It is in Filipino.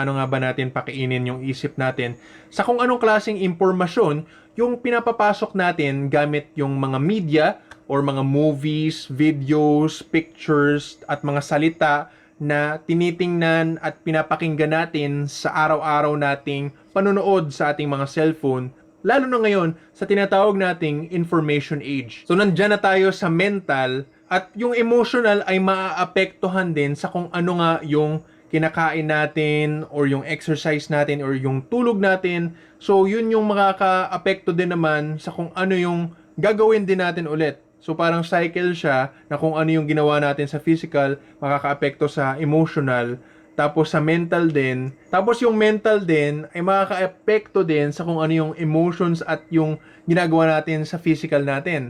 Ano nga ba natin pakiinin yung isip natin sa kung anong klaseng impormasyon yung pinapapasok natin gamit yung mga media or mga movies, videos, pictures at mga salita na tinitingnan at pinapakinggan natin sa araw-araw nating panonood sa ating mga cellphone lalo na ngayon sa tinatawag nating information age. So nandyan na tayo sa mental at yung emotional ay maaapektuhan din sa kung ano nga yung kinakain natin or yung exercise natin or yung tulog natin. So yun yung makaka-apekto din naman sa kung ano yung gagawin din natin ulit. So parang cycle siya na kung ano yung ginawa natin sa physical, makaka-apekto sa emotional, tapos sa mental din. Tapos yung mental din ay makaka-apekto din sa kung ano yung emotions at yung ginagawa natin sa physical natin.